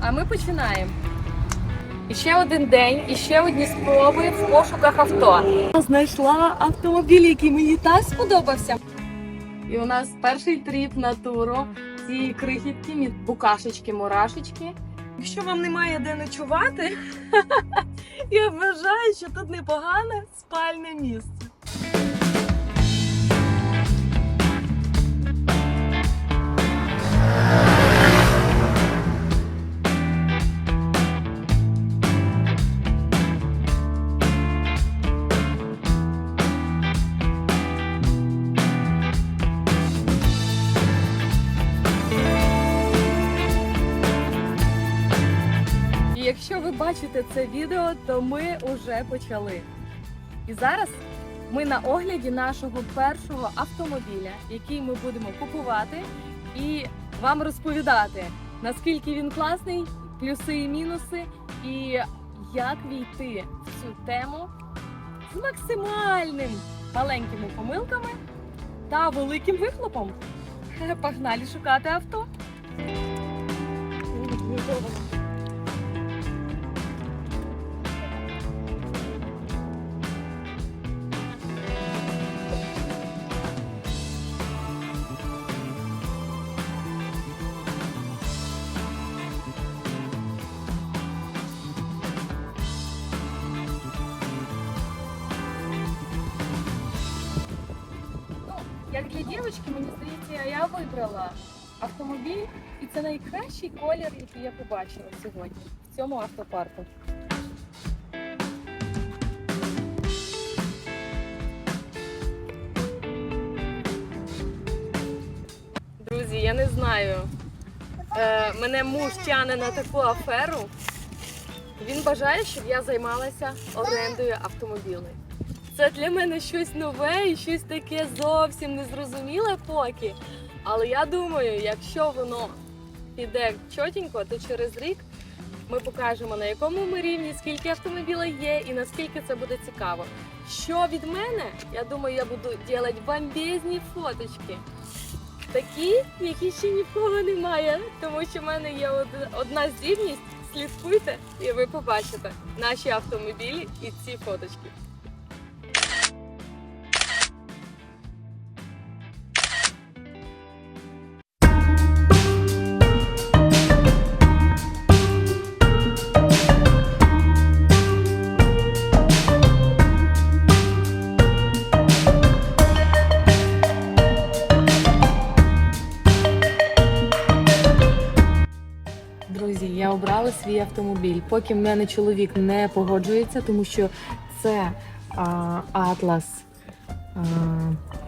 А ми починаємо. І ще один день, і ще одні спроби в пошуках авто. Знайшла автомобіль, який мені так сподобався. І у нас перший тріп на туру. Ці крихітні букашечки, мурашечки. Якщо вам немає де ночувати, я вважаю, що тут непогане спальне місце. Бачите це відео, то ми вже почали. І зараз ми на огляді нашого першого автомобіля, який ми будемо купувати, і вам розповідати, наскільки він класний, плюси і мінуси, і як війти в цю тему з максимальним маленькими помилками та великим вихлопом. Погнали шукати авто. Я побачила сьогодні в цьому автопарку. Друзі, я не знаю. Е, мене муж тяне на таку аферу. Він бажає, щоб я займалася орендою автомобілів. Це для мене щось нове і щось таке зовсім незрозуміле поки. Але я думаю, якщо воно піде чотенько, то через рік ми покажемо на якому ми рівні, скільки автомобілів є і наскільки це буде цікаво. Що від мене, я думаю, я буду робити бомбезні фоточки. Такі, які ще нікого немає, тому що в мене є одна здібність. Слідкуйте, і ви побачите наші автомобілі і ці фоточки. Друзі, я обрала свій автомобіль. Поки в мене чоловік не погоджується, тому що це Атлас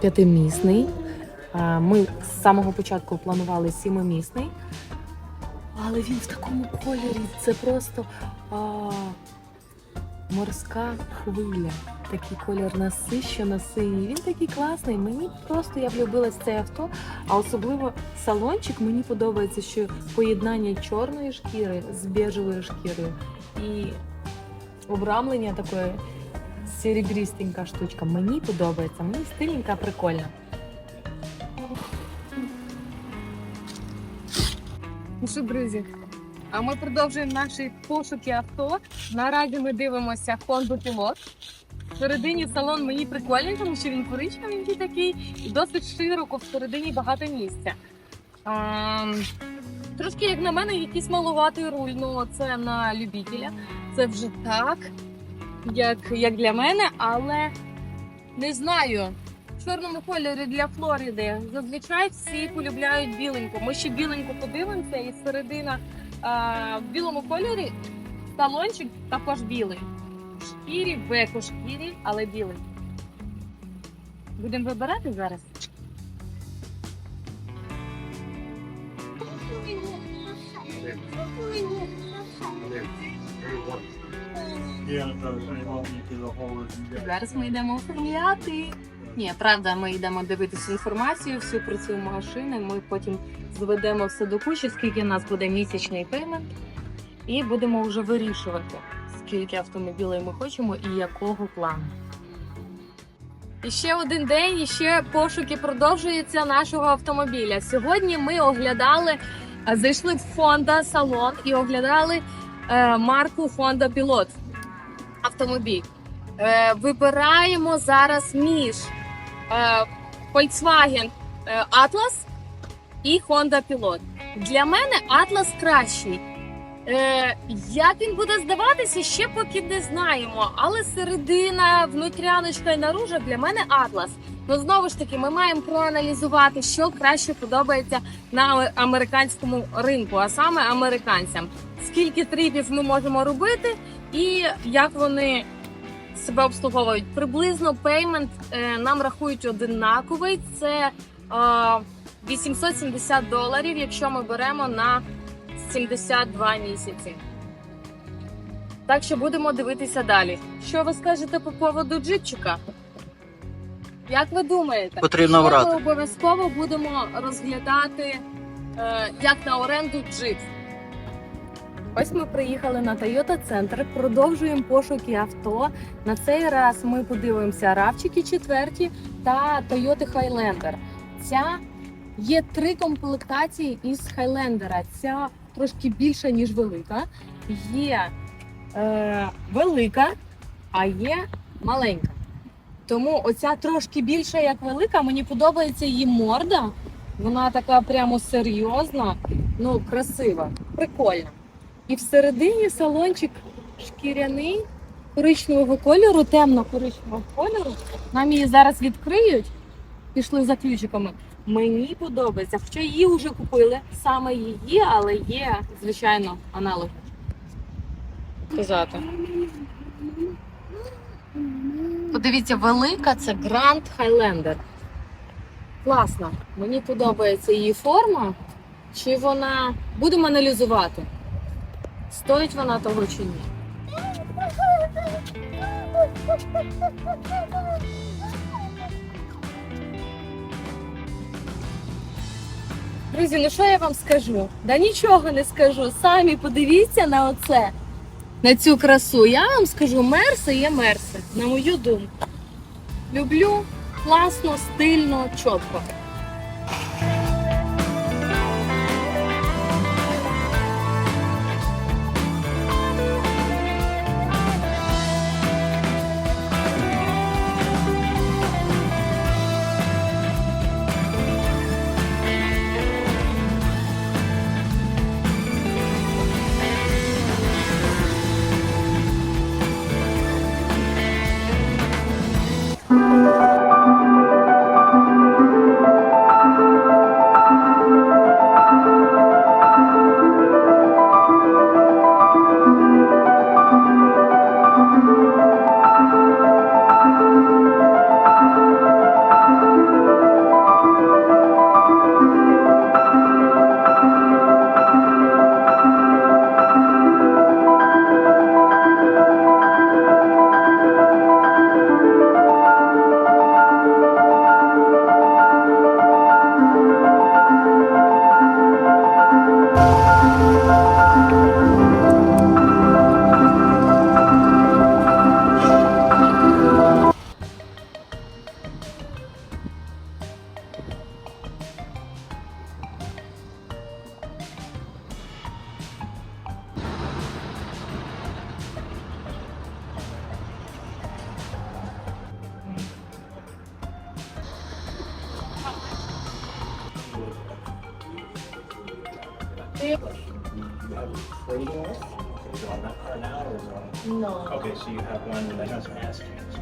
п'ятимісний. А, ми з самого початку планували сімимісний. Але він в такому кольорі. Це просто а, морська хвиля. Такий колір насищено синій. Він такий класний. Мені просто я влюбилась в це авто. А особливо салончик мені подобається, що поєднання чорної шкіри з бежевою шкірою і обрамлення таке серебрістенька штучка. Мені подобається, мені стильненька, прикольна. Ну що, друзі, а ми продовжуємо наші пошуки авто. Наразі ми дивимося Honda Pilot. Всередині салон мені прикольний, тому що він коричневенький такий і досить широко всередині багато місця. А, трошки, як на мене, якийсь малуватий руль. Ну, це на любителя. Це вже так, як, як для мене, але не знаю. В чорному кольорі для Флориди зазвичай всі полюбляють біленьку. Ми ще біленьку подивимося, і середина а, в білому кольорі салончик також білий. Шкірі, в еко-шкірі, але білий. Будемо вибирати зараз. Зараз ми йдемо оформляти. Ні, правда, ми йдемо дивитися інформацію всю про цю машину. Ми потім зведемо все до кучі, скільки у нас буде місячний пеймент, і будемо вже вирішувати, скільки автомобілів ми хочемо і якого плану. І ще один день, і ще пошуки продовжуються нашого автомобіля. Сьогодні ми оглядали е, зайшли в Honda салон і оглядали е, марку Honda Pilot автомобіль. Е, вибираємо зараз між Volkswagen Atlas і Honda Pilot. Для мене Atlas кращий. Е, як він буде здаватися, ще поки не знаємо. Але середина, внутряночка і наружа для мене Atlas. Ну знову ж таки, ми маємо проаналізувати, що краще подобається на американському ринку, а саме американцям. Скільки трипів ми можемо робити, і як вони себе обслуговують. Приблизно пеймент е, нам рахують одинаковий. Це е, 870 доларів, якщо ми беремо на 72 місяці. Так що будемо дивитися далі. Що ви скажете по поводу джипчика? Як ви думаєте? Потрібно Що брати. Ми обов'язково будемо розглядати е, як на оренду джип. Ось ми приїхали на Toyota Центр, продовжуємо пошуки авто. На цей раз ми подивимося равчики четверті та Toyota Highlander. Ця є три комплектації із Highlander. Ця трошки більша, ніж велика. Є е, велика, а є маленька. Тому оця трошки більша, як велика, мені подобається її морда. Вона така прямо серйозна, ну красива, прикольна. І всередині салончик шкіряний коричневого кольору, темно-коричневого кольору. Нам її зараз відкриють. Пішли за ключиками. Мені подобається. Хоча її вже купили, саме її, але є, звичайно, аналоги. Сказати. Подивіться, велика це Grand Highlander. Класна. Мені подобається її форма. Чи вона. Будемо аналізувати. Стоїть вона того чи ні? Друзі, ну що я вам скажу? Да нічого не скажу. Самі подивіться на оце, на цю красу. Я вам скажу, мерси є мерси, на мою думку. Люблю класно, стильно, чітко. So you're on that car now or is it on? No. Okay, so you have one that has gas change.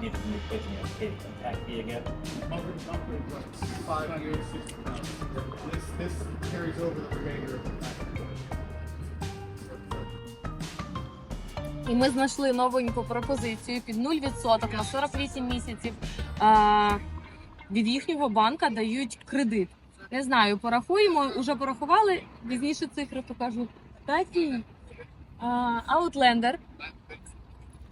If you need to replace it, you have to pay the impact fee again. Five years, sixty thousand. This, this carries over the remainder of the package. І ми знайшли новеньку пропозицію під 0% на 48 місяців. А, від їхнього банка дають кредит. Не знаю, порахуємо, уже порахували. Пізніше цифри покажу. Такий а, Outlander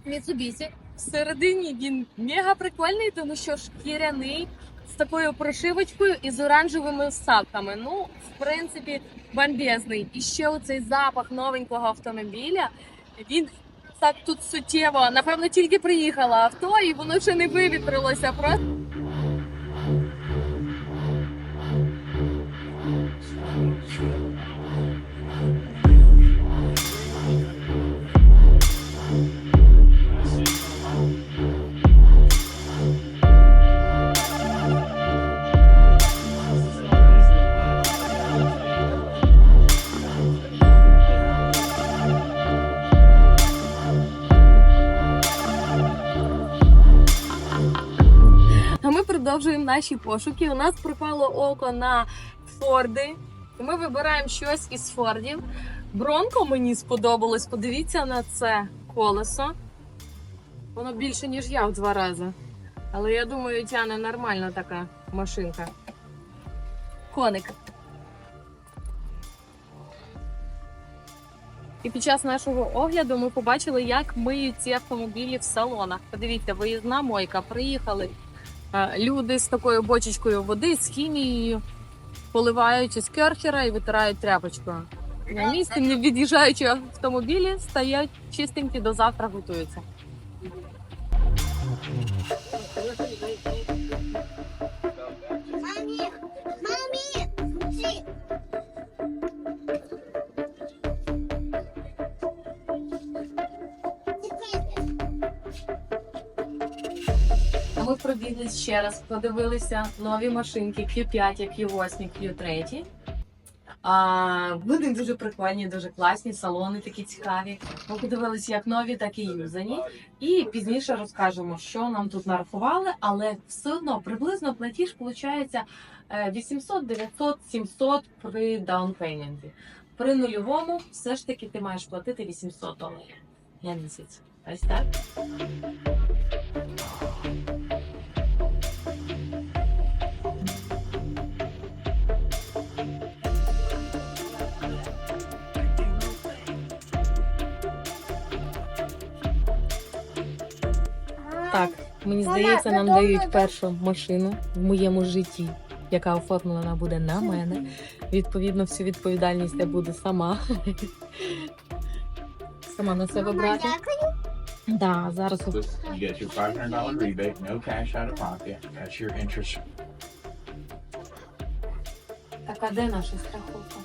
Mitsubishi. Всередині він мега прикольний, тому що шкіряний з такою прошивочкою і з оранжевими вставками. Ну, в принципі, бомбезний. І ще оцей запах новенького автомобіля. Він так тут суттєво. Напевно, тільки приїхало авто, і воно ще не вивітрилося. Просто продовжуємо наші пошуки. У нас припало око на Форди. Ми вибираємо щось із Фордів. Бронко мені сподобалось. Подивіться на це колесо. Воно більше, ніж я в два рази. Але я думаю, тяне нормальна така машинка. Коник. І під час нашого огляду ми побачили, як миють ці автомобілі в салонах. Подивіться, виїзна мойка. Приїхали люди з такою бочечкою води, з хімією, поливають із керхера і витирають тряпочкою. На місці, не від'їжджаючи автомобілі, стоять чистенькі до завтра готуються. Ми пробіглись ще раз, подивилися нові машинки Q5, Q8, Q3. А, вони дуже прикольні, дуже класні, салони такі цікаві. Ми подивилися як нові, так і юзані. І пізніше розкажемо, що нам тут нарахували, але все одно приблизно платіж виходить 800, 900, 700 при даунпейменті. При нульовому все ж таки ти маєш платити 800 доларів на місяць. Ось так. Так, мені здається, нам дають першу машину в моєму житті, яка оформлена буде на мене. Відповідно, всю відповідальність я буду сама. Сама на себе брати. дякую. Да, зараз You get your five hundred dollar rebate, no cash out of pocket. That's your interest. Так, а де наша страховка?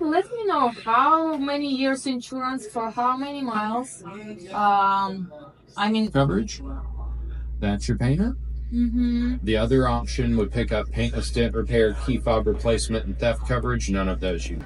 Let me know how many years insurance for how many miles. Um, I mean, coverage. That's your painter. hmm The other option would pick up paintless dent repair, key fob replacement, and theft coverage. None of those you.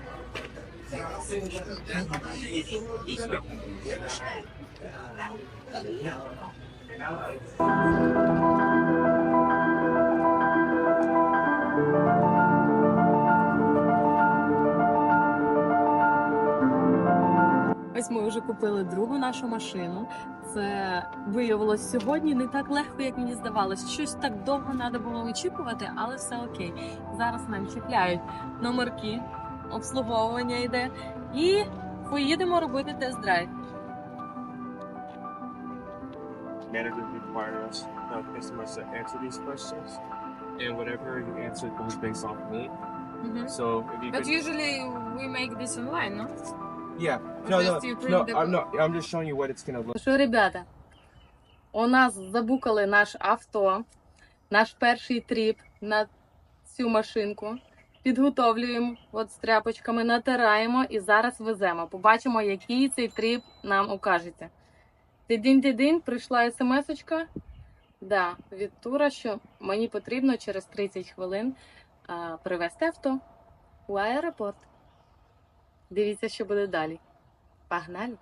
Ось ми вже купили другу нашу машину. Це виявилось сьогодні не так легко, як мені здавалось. Щось так довго треба було очікувати, але все окей. Зараз нам чіпляють номерки, обслуговування йде, і поїдемо робити тест-драйв. managers require us customers to answer these questions, and whatever you answer goes based off me. So if you But could, usually we make this online, no? Yeah, no, no, Just you print no, I'm not. I'm just showing you what it's gonna look. Ну Що, ребята, у нас забукали наш авто, наш перший тріп на цю машинку. Підготовлюємо от з тряпочками, натираємо і зараз веземо. Побачимо, який цей тріп нам укажеться. Тидин-тидин, прийшла смс-очка да, від тура, що мені потрібно через 30 хвилин а, привезти авто у аеропорт. Дивіться, що буде далі. Погнали!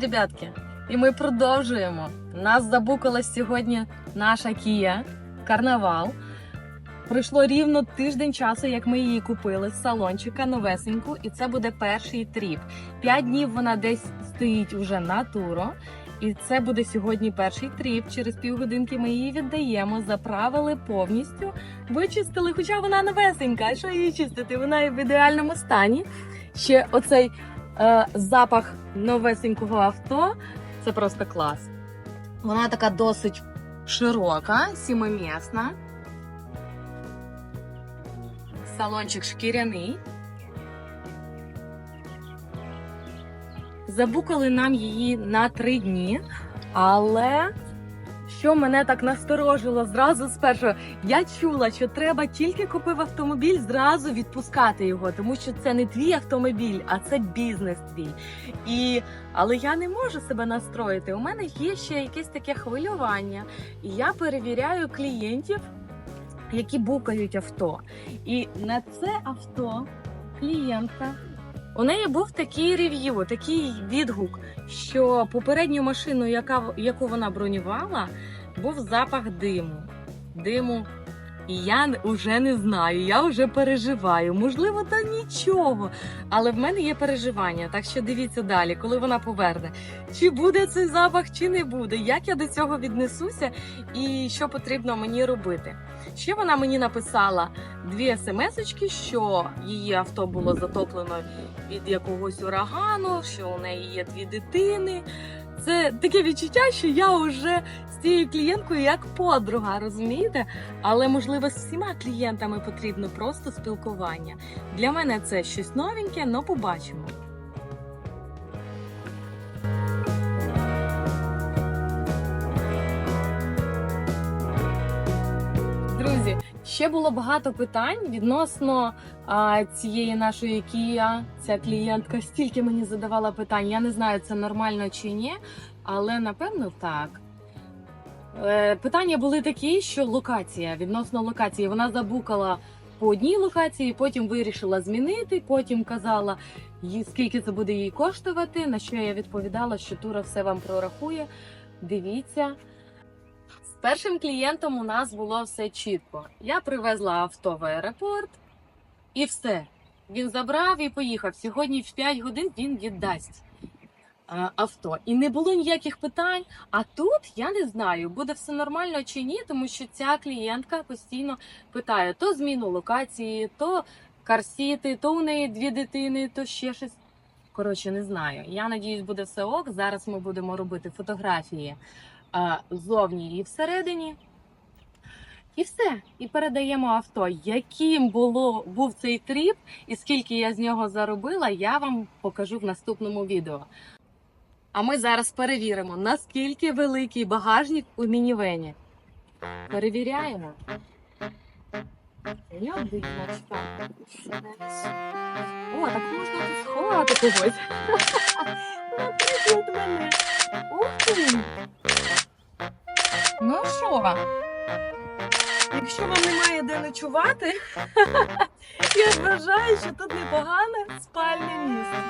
Ребятки! І ми продовжуємо. Нас забукала сьогодні наша Kia Карнавал. Пройшло рівно тиждень часу, як ми її купили з салончика новесеньку, і це буде перший тріп. П'ять днів вона десь стоїть уже на туро. І це буде сьогодні перший тріп. Через півгодинки ми її віддаємо, заправили повністю, вичистили. Хоча вона новесенька, що її чистити? Вона в ідеальному стані. Ще оцей Е, запах новесенького авто це просто клас. Вона така досить широка, сімимісна. Салончик шкіряний. Забукали нам її на три дні, але що мене так насторожило зразу спершу, я чула, що треба тільки купив автомобіль, зразу відпускати його, тому що це не твій автомобіль, а це бізнес твій. І але я не можу себе настроїти. У мене є ще якесь таке хвилювання, і я перевіряю клієнтів, які букають авто. І на це авто клієнтка. У неї був такий рев'ю, такий відгук, що попередню машину, яка, яку вона бронювала, був запах диму. Диму. І я вже не знаю, я вже переживаю. Можливо, та нічого. Але в мене є переживання. Так що дивіться далі, коли вона поверне. Чи буде цей запах, чи не буде, як я до цього віднесуся і що потрібно мені робити. Ще вона мені написала дві смс-очки, що її авто було затоплено від якогось урагану, що у неї є дві дитини. Це таке відчуття, що я вже з цією клієнткою як подруга, розумієте? Але можливо з всіма клієнтами потрібно просто спілкування. Для мене це щось новеньке, але побачимо. Ще було багато питань відносно а, цієї нашої Kia. Ця клієнтка стільки мені задавала питань. Я не знаю, це нормально чи ні, але напевно так. Е, питання були такі, що локація відносно локації. Вона забукала по одній локації, потім вирішила змінити. Потім казала, скільки це буде їй коштувати. На що я відповідала, що тура все вам прорахує. Дивіться. Першим клієнтом у нас було все чітко. Я привезла авто в аеропорт і все. Він забрав і поїхав. Сьогодні в 5 годин він віддасть е, авто. І не було ніяких питань. А тут я не знаю, буде все нормально чи ні, тому що ця клієнтка постійно питає то зміну локації, то карсіти, то у неї дві дитини, то ще щось. Коротше, не знаю. Я надіюсь, буде все ок. Зараз ми будемо робити фотографії зовні і всередині. І все. І передаємо авто. Яким було, був цей тріп і скільки я з нього заробила, я вам покажу в наступному відео. А ми зараз перевіримо, наскільки великий багажник у мінівені. Перевіряємо. Я визначка. О, так можна тут сховати когось. Наприклад, мене. Ух ти! Ну що? Якщо вам немає де ночувати, я вважаю, що тут непогане спальне місце.